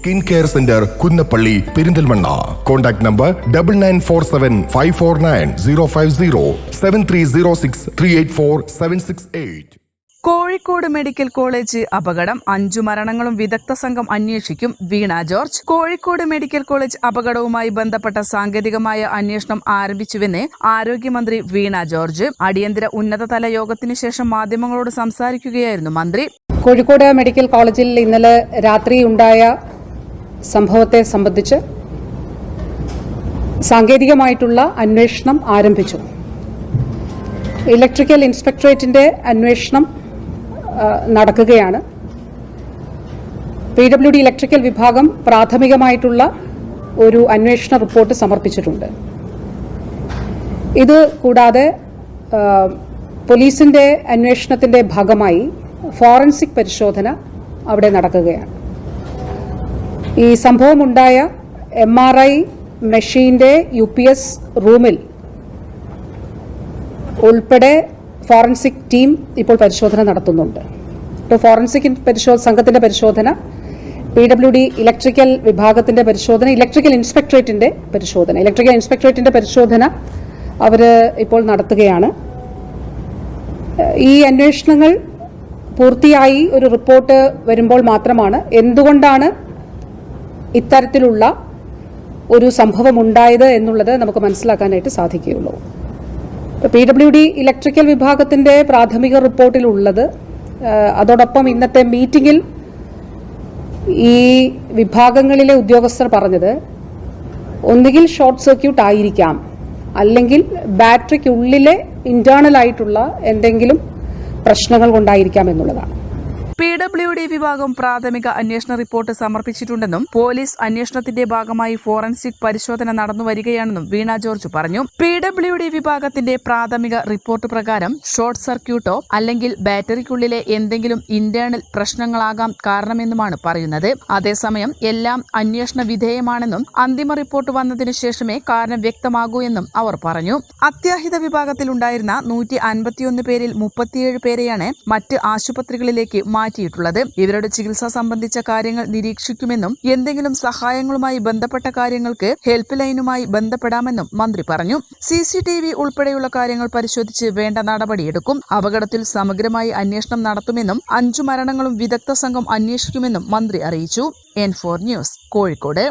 Skin care centre Kunnappally Perinthalmanna. Contact number double nine four seven five four nine zero five zero seven three zero six three eight four seven six eight Kozhikode medical college അപകടം അഞ്ചു മരണങ്ങളും വിദഗ്ധ സംഘം അന്വേഷിക്കും. Veena George Kozhikode medical college അപകടവുമായി ബന്ധപ്പെട്ട സാങ്കേതികമായ അന്വേഷണം ആരംഭിച്ചുവെന്ന് ആരോഗ്യമന്ത്രി വീണ ജോർജ് അടിയന്തര ഉന്നതതല യോഗത്തിനു ശേഷം മാധ്യമങ്ങളോട് സംസാരിക്കുകയായിരുന്നു മന്ത്രി. കോഴിക്കോട് മെഡിക്കൽ കോളേജിൽ ഇന്നലെ രാത്രി ഉണ്ടായ സംഭവത്തെ സംബന്ധിച്ച് സാങ്കേതികമായിട്ടുള്ള അന്വേഷണം ആരംഭിച്ചു. ഇലക്ട്രിക്കൽ ഇൻസ്പെക്ടറേറ്റിന്റെ അന്വേഷണം നടക്കുകയാണ്. പി ഡബ്ല്യു ഡി ഇലക്ട്രിക്കൽ വിഭാഗം പ്രാഥമികമായിട്ടുള്ള ഒരു അന്വേഷണ റിപ്പോർട്ട് സമർപ്പിച്ചിട്ടുണ്ട്. ഇത് കൂടാതെ പോലീസിന്റെ അന്വേഷണത്തിന്റെ ഭാഗമായി ഫോറൻസിക് പരിശോധന അവിടെ നടക്കുകയാണ്. ഈ സംഭവമുണ്ടായ എം ആർ ഐ മെഷീന്റെ യു പി എസ് റൂമിൽ ഉൾപ്പെടെ ഫോറൻസിക് ടീം ഇപ്പോൾ പരിശോധന നടത്തുന്നുണ്ട്. ഇപ്പോൾ ഫോറൻസിക് പരിശോ സംഘത്തിന്റെ പരിശോധന പി ഡബ്ല്യു ഡി ഇലക്ട്രിക്കൽ വിഭാഗത്തിന്റെ പരിശോധന ഇലക്ട്രിക്കൽ ഇൻസ്പെക്ടറേറ്റിന്റെ പരിശോധന. ഇലക്ട്രിക്കൽ ഇൻസ്പെക്ടറേറ്റിന്റെ പരിശോധന അവർ ഇപ്പോൾ നടത്തുകയാണ്. ഈ അന്വേഷണങ്ങൾ പൂർത്തിയായി ഒരു റിപ്പോർട്ട് വരുമ്പോൾ മാത്രമാണ് എന്തുകൊണ്ടാണ് ഇത്തരത്തിലുള്ള ഒരു സംഭവം ഉണ്ടായത് എന്നുള്ളത് നമുക്ക് മനസ്സിലാക്കാനായിട്ട് സാധിക്കുകയുള്ളൂ. പി ഡബ്ല്യു ഡി ഇലക്ട്രിക്കൽ വിഭാഗത്തിന്റെ പ്രാഥമിക റിപ്പോർട്ടിലുള്ളത് അതോടൊപ്പം ഇന്നത്തെ മീറ്റിംഗിൽ ഈ വിഭാഗങ്ങളിലെ ഉദ്യോഗസ്ഥർ പറഞ്ഞത് ഒന്നുകിൽ ഷോർട്ട് സർക്യൂട്ട് ആയിരിക്കാം അല്ലെങ്കിൽ ബാറ്ററിക്കുള്ളിലെ ഇന്റേണൽ ആയിട്ടുള്ള എന്തെങ്കിലും പ്രശ്നങ്ങൾ കൊണ്ടായിരിക്കാം എന്നുള്ളതാണ്. പി ഡബ്ല്യു ഡി വിഭാഗം പ്രാഥമിക അന്വേഷണ റിപ്പോർട്ട് സമർപ്പിച്ചിട്ടുണ്ടെന്നും പോലീസ് അന്വേഷണത്തിന്റെ ഭാഗമായി ഫോറൻസിക് പരിശോധന നടന്നു വരികയാണെന്നും വീണ ജോർജ് പറഞ്ഞു. പി ഡബ്ല്യു ഡി വിഭാഗത്തിന്റെ പ്രാഥമിക റിപ്പോർട്ട് പ്രകാരം ഷോർട്ട് സർക്യൂട്ടോ അല്ലെങ്കിൽ ബാറ്ററിക്കുള്ളിലെ എന്തെങ്കിലും ഇന്റേണൽ പ്രശ്നങ്ങളാകാം കാരണമെന്നുമാണ് പറയുന്നത്. അതേസമയം എല്ലാം അന്വേഷണ വിധേയമാണെന്നും അന്തിമ റിപ്പോർട്ട് വന്നതിനു ശേഷമേ കാരണം വ്യക്തമാകൂ എന്നും അവർ പറഞ്ഞു. അത്യാഹിത വിഭാഗത്തിലുണ്ടായിരുന്ന നൂറ്റി അൻപത്തിയൊന്ന് പേരിൽ മുപ്പത്തിയേഴ് പേരെയാണ് മറ്റ് ആശുപത്രികളിലേക്ക് മാറ്റിയിട്ടുള്ളത്. ഇവരുടെ ചികിത്സ സംബന്ധിച്ച കാര്യങ്ങൾ നിരീക്ഷിക്കുമെന്നും എന്തെങ്കിലും സഹായങ്ങളുമായി ബന്ധപ്പെട്ട കാര്യങ്ങൾക്ക് ഹെൽപ്പ് ലൈനുമായി ബന്ധപ്പെടാമെന്നും മന്ത്രി പറഞ്ഞു. സി സി ടി വി ഉൾപ്പെടെയുള്ള കാര്യങ്ങൾ പരിശോധിച്ച് വേണ്ട നടപടിയെടുക്കും അപകടത്തിൽ സമഗ്രമായി അന്വേഷണം നടത്തുമെന്നും അഞ്ചു മരണങ്ങളും വിദഗ്ധ സംഘം അന്വേഷിക്കുമെന്നും മന്ത്രി അറിയിച്ചു. N four news Kozhikode.